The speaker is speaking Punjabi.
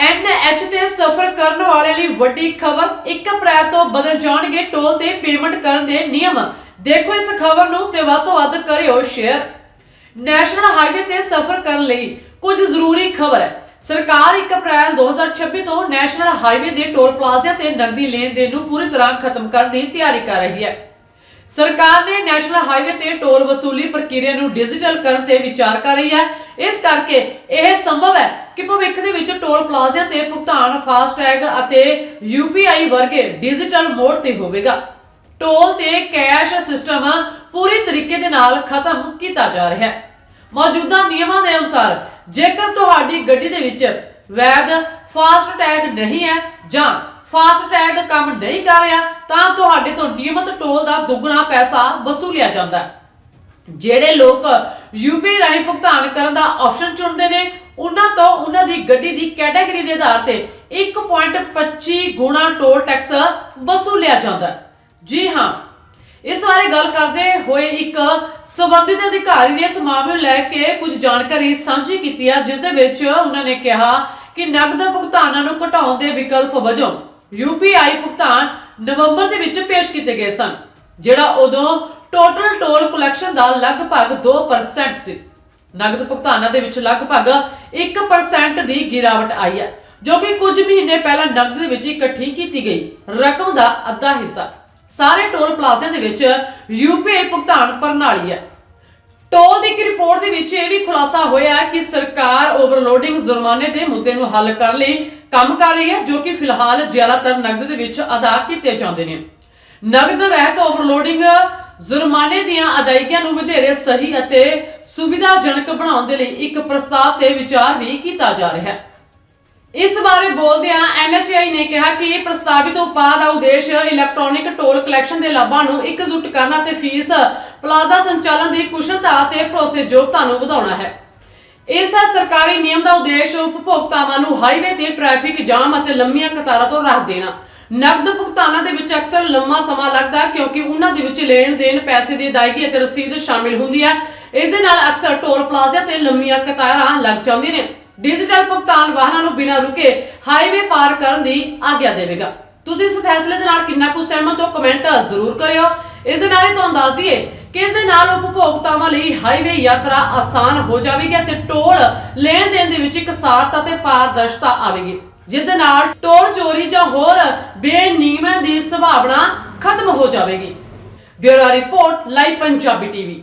ਐਨਐਚ ਤੇ ਸਫ਼ਰ ਕਰਨ ਵਾਲੇ ਲਈ ਵੱਡੀ ਖਬਰ 1 ਅਪ੍ਰੈਲ ਤੋਂ ਬਦਲ ਜਾਣਗੇ ਟੋਲ ਤੇ ਪੇਮੈਂਟ ਕਰਨ ਦੇ ਨਿਯਮ। ਦੇਖੋ ਇਸ ਖਬਰ ਨੂੰ ਤੇ ਵੱਧ ਤੋਂ ਵੱਧ ਕਰਿਓ ਸ਼ੇਅਰ। ਨੈਸ਼ਨਲ ਹਾਈਵੇ ਤੇ ਸਫ਼ਰ ਕਰਨ ਲਈ ਕੁਝ ਜ਼ਰੂਰੀ ਖਬਰ ਹੈ। ਸਰਕਾਰ 1 ਅਪ੍ਰੈਲ 2026 ਤੋਂ ਨੈਸ਼ਨਲ ਹਾਈਵੇ ਦੇ ਟੋਲ ਪਲਾਜ਼ਿਆਂ ਤੇ ਨਕਦੀ ਲੈਣ ਦੇਣ ਨੂੰ ਪੂਰੀ ਤਰ੍ਹਾਂ ਖਤਮ ਕਰਨ ਦੀ ਤਿਆਰੀ ਕਰ ਰਹੀ ਹੈ। ਸਰਕਾਰ ਨੇ ਨੈਸ਼ਨਲ ਹਾਈਵੇ ਤੇ ਟੋਲ ਵਸੂਲੀ ਪ੍ਰਕਿਰਿਆ ਨੂੰ ਡਿਜੀਟਲ ਕਰਨ ਤੇ ਵਿਚਾਰ ਕਰ ਰਹੀ ਹੈ। ਇਸ ਕਰਕੇ ਇਹ ਸੰਭਵ ਹੈ ਕਿ ਭਵਿੱਖ ਦੇ ਵਿੱਚ ਟੋਲ ਪਲਾਜ਼ਿਆਂ ਤੇ ਭੁਗਤਾਨ ਫਾਸਟੈਗ ਅਤੇ UPI ਵਰਗੇ ਡਿਜੀਟਲ ਮੋਡ ਤੇ ਹੋਵੇਗਾ। ਟੋਲ ਤੇ ਕੈਸ਼ ਸਿਸਟਮ ਪੂਰੀ ਤਰੀਕੇ ਦੇ ਨਾਲ ਖਤਮ ਕੀਤਾ ਜਾ ਰਿਹਾ ਹੈ। ਮੌਜੂਦਾ ਨਿਯਮਾਂ ਦੇ ਅਨੁਸਾਰ, ਜੇਕਰ ਤੁਹਾਡੀ ਗੱਡੀ ਦੇ ਵਿੱਚ ਵੈਦ ਫਾਸਟ ਟੈਗ ਨਹੀਂ ਹੈ ਜਾਂ ਫਾਸਟ ਟੈਗ ਕੰਮ ਨਹੀਂ ਕਰ ਰਿਹਾ, ਤਾਂ ਤੁਹਾਡੇ ਤੋਂ ਨਿਯਮਤ ਟੋਲ ਦਾ ਦੁੱਗਣਾ ਪੈਸਾ ਵਸੂਲਿਆ ਜਾਂਦਾ ਹੈ। ਜਿਹੜੇ ਲੋਕ ਯੂਪੀ ਰਾਹੀਂ ਭੁਗਤਾਨ ਕਰਨ ਦਾ ਆਪਸ਼ਨ ਚੁਣਦੇ ਨੇ, ਉਹਨਾਂ ਤੋਂ ਉਹਨਾਂ ਦੀ ਗੱਡੀ ਦੀ ਕੈਟਾਗਰੀ ਦੇ ਆਧਾਰ ਤੇ 1.25 ਗੁਣਾ ਟੋਲ ਟੈਕਸ ਵਸੂਲਿਆ ਜਾਂਦਾ ਜੀ ਹਾਂ, ਇਸ ਬਾਰੇ ਗੱਲ ਕਰਦੇ ਹੋਏ ਇੱਕ ਸਬੰਧਿਤ ਅਧਿਕਾਰੀ ਨੇ ਇਸ ਮਾਮਲੇ ਨੂੰ ਲੈ ਕੇ ਕੁਝ ਜਾਣਕਾਰੀ ਸਾਂਝੀ ਕੀਤੀ ਹੈ ਜਿਸ ਦੇ ਵਿੱਚ ਉਹਨਾਂ ਨੇ ਕਿਹਾ ਕਿ ਨਕਦ ਭੁਗਤਾਨਾਂ ਨੂੰ ਘਟਾਉਣ ਦੇ ਵਿਕਲਪ ਵਜੋਂ UPI ਭੁਗਤਾਨ ਨਵੰਬਰ ਦੇ ਵਿੱਚ ਪੇਸ਼ ਕੀਤੇ ਗਏ ਸਨ, ਜਿਹੜਾ ਉਦੋਂ ਟੋਟਲ ਟੋਲ ਕਲੈਕਸ਼ਨ ਦਾ ਲਗਭਗ 2% ਸੀ। ਨਗਦ ਭੁਗਤਾਨਾਂ ਦੇ ਵਿੱਚ ਲਗਭਗ 1% ਦੀ ਗਿਰਾਵਟ ਆਈ ਹੈ, ਜੋ ਕਿ ਕੁਝ ਮਹੀਨੇ ਪਹਿਲਾਂ ਨਕਦ ਦੇ ਵਿੱਚ ਇਕੱਠੀ ਕੀਤੀ ਗਈ। ਰਕਮ ਦਾ ਅੱਧਾ ਹਿੱਸਾ ਸਾਰੇ ਟੋਲ ਪਲਾਜ਼ਿਆਂ ਦੇ ਵਿੱਚ UPI ਭੁਗਤਾਨ ਪ੍ਰਣਾਲੀ ਹੈ। ਟੋਲ ਦੀ ਇੱਕ ਰਿਪੋਰਟ ਦੇ ਵਿੱਚ ਇਹ ਵੀ ਖੁਲਾਸਾ ਹੋਇਆ ਕਿ ਸਰਕਾਰ ਓਵਰਲੋਡਿੰਗ ਜੁਰਮਾਨੇ ਦੇ ਮੁੱਦੇ ਨੂੰ ਹੱਲ ਕਰਨ ਲਈ ਕੰਮ ਕਰ ਰਹੀ ਹੈ, ਜੋ ਕਿ ਫਿਲਹਾਲ ਜ਼ਿਆਦਾਤਰ ਨਗਦ ਦੇ ਵਿੱਚ ਅਦਾ ਕੀਤੇ ਜਾਂਦੇ ਨੇ। ਨਗਦ ਰਹਿਤ ਓਵਰਲੋਡਿੰਗ ਜੁਰਮਾਨੇ ਦੀਆਂ ਅਦਾਇਗੀਆਂ ਨੂੰ ਵਧੇਰੇ ਸਹੀ ਅਤੇ ਸੁਵਿਧਾਜਨਕ ਬਣਾਉਣ ਦੇ ਲਈ ਇੱਕ ਪ੍ਰਸਤਾਵ ਤੇ ਵਿਚਾਰ ਵੀ ਕੀਤਾ ਜਾ ਰਿਹਾ ਹੈ। ਇਸ ਬਾਰੇ ਬੋਲਦਿਆਂ ਐਨਐਚਆਈ ਨੇ ਕਿਹਾ ਕਿ ਪ੍ਰਸਤਾਵਿਤ ਉਪਾਅ ਦਾ ਉਦੇਸ਼ ਇਲੈਕਟ੍ਰੋਨਿਕ ਟੋਲ ਕਲੈਕਸ਼ਨ ਦੇ ਲਾਭਾਂ ਨੂੰ ਇਕਜੁੱਟ ਕਰਨਾ ਤੇ ਫੀਸ ਪਲਾਜ਼ਾ ਸੰਚਾਲਨ ਦੀ ਕੁਸ਼ਲਤਾ ਅਤੇ ਭਰੋਸੇਯੋਗਤਾ ਨੂੰ ਵਧਾਉਣਾ ਹੈ। ਇਸ ਸਰਕਾਰੀ ਨਿਯਮ ਦਾ ਉਦੇਸ਼ ਉਪਭੋਗਤਾਵਾਂ ਨੂੰ ਹਾਈਵੇ ਤੇ ਟ੍ਰੈਫਿਕ ਜਾਮ ਅਤੇ ਲੰਮੀਆਂ ਕਤਾਰਾਂ ਤੋਂ ਰਾਹਤ ਦੇਣਾ। ਨਕਦ ਭੁਗਤਾਨਾਂ ਦੇ ਵਿੱਚ ਅਕਸਰ ਲੰਮਾ ਸਮਾਂ ਲੱਗਦਾ, ਕਿਉਂਕਿ ਉਹਨਾਂ ਦੇ ਵਿੱਚ ਲੈਣ ਦੇਣ, ਪੈਸੇ ਦੀ ਅਦਾਇਗੀ ਅਤੇ ਰਸੀਦ ਸ਼ਾਮਿਲ ਹੁੰਦੀ ਹੈ। ਇਸ ਦੇ ਨਾਲ ਅਕਸਰ ਟੋਲ ਪਲਾਜ਼ਾ ਤੇ ਲੰਮੀਆਂ ਕਤਾਰਾਂ ਲੱਗ ਜਾਂਦੀਆਂ ਨੇ। ਡਿਜੀਟਲ ਭੁਗਤਾਨ ਵਾਹਨਾਂ ਨੂੰ ਬਿਨਾਂ ਰੁਕੇ ਹਾਈਵੇ ਪਾਰ ਕਰਨ ਦੀ ਆਗਿਆ ਦੇਵੇਗਾ। ਤੁਸੀਂ ਇਸ ਫੈਸਲੇ ਦੇ ਨਾਲ ਕਿੰਨਾ ਕੁ ਸਹਿਮਤ ਹੋ, ਕਮੈਂਟ ਜ਼ਰੂਰ ਕਰਿਓ। ਇਸ ਦੇ ਨਾਲ ਹੀ ਤੁਹਾਨੂੰ ਦੱਸ ਦਈਏ ਕਿ ਇਸ ਦੇ ਨਾਲ ਉਪਭੋਗਤਾਵਾਂ ਲਈ ਹਾਈਵੇ ਯਾਤਰਾ ਆਸਾਨ ਹੋ ਜਾਵੇਗੀ ਅਤੇ ਟੋਲ ਲੈਣ ਦੇਣ ਦੇ ਵਿੱਚ ਇੱਕ ਸਾਰਤਾ ਤੇ ਪਾਰਦਰਸ਼ਤਾ ਆਵੇਗੀ। ਜਿਸ ਦੇ ਨਾਲ ਟੋਲ ਚੋਰੀ ਜਾਂ ਹੋਰ ਬੇਨਿਯਮਾਂ ਦੀ ਸੰਭਾਵਨਾ ਖਤਮ ਹੋ ਜਾਵੇਗੀ। Bureau report, live Punjabi TV.